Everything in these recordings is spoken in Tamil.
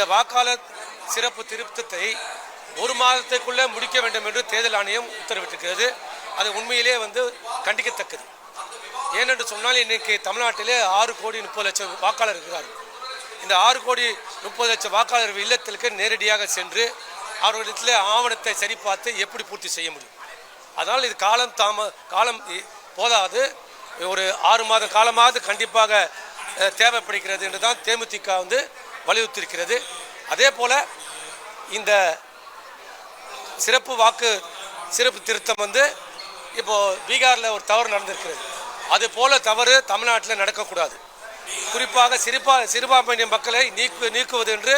இந்த வாக்காளர் சிறப்பு திருத்தத்தை ஒரு மாதத்துக்குள்ளே முடிக்க வேண்டும் என்று தேர்தல் ஆணையம் உத்தரவிட்டிருக்கிறது. அது உண்மையிலே வந்து கண்டிக்கத்தக்கது. ஏனென்று சொன்னால் இன்னைக்கு தமிழ்நாட்டிலே ஆறு கோடி முப்பது லட்சம் வாக்காளர் இருக்கிறார்கள் இந்த ஆறு கோடி முப்பது லட்சம் வாக்காளர் இல்லத்திற்கு நேரடியாக சென்று அவர்களிடத்தில் ஆவணத்தை சரிபார்த்து எப்படி பூர்த்தி செய்ய முடியும்? அதனால் இது காலம் தாம காலம் போதாது. ஒரு ஆறு மாத காலமாவது கண்டிப்பாக தேவைப்படுகிறது என்று தான் தேமுதிக வந்து வலியுறுத்தியிருக்கிறது. அதே போல் இந்த சிறப்பு வாக்கு சிறப்பு திருத்தம் வந்து இப்போது பீகாரில் ஒரு தவறு நடந்திருக்கிறது. அது போல தவறு தமிழ்நாட்டில் நடக்கக்கூடாது. குறிப்பாக சிறுபா சிறுபான்மையின மக்களை நீக்கு நீக்குவது என்று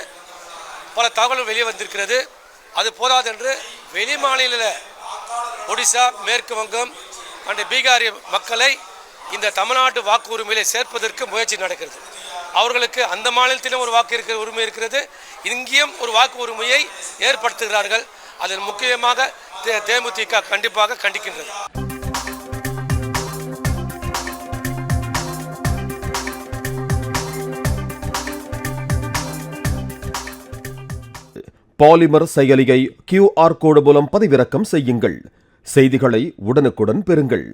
பல தகவல்கள் வெளியே வந்திருக்கிறது. அது போதாது என்று வெளி மாநில ஒடிசா மேற்கு வங்கம் அண்ட் பீகாரி மக்களை இந்த தமிழ்நாட்டு வாக்கு உரிமையில் சேர்ப்பதற்கு முயற்சி நடக்கிறது. அவர்களுக்கு அந்த மாநிலத்திலும் ஒரு வாக்கு இருக்கிற உரிமை இருக்கிறது. இங்கேயும் ஒரு வாக்கு உரிமையை ஏற்படுத்துகிறார்கள். அதில் முக்கியமாக தேமுதிக கண்டிப்பாக கண்டிக்கின்றது. பாலிமர் செயலியை கியூஆர் கோடு மூலம் பதிவிறக்கம் செய்யுங்கள். செய்திகளை உடனுக்குடன் பெறுங்கள்.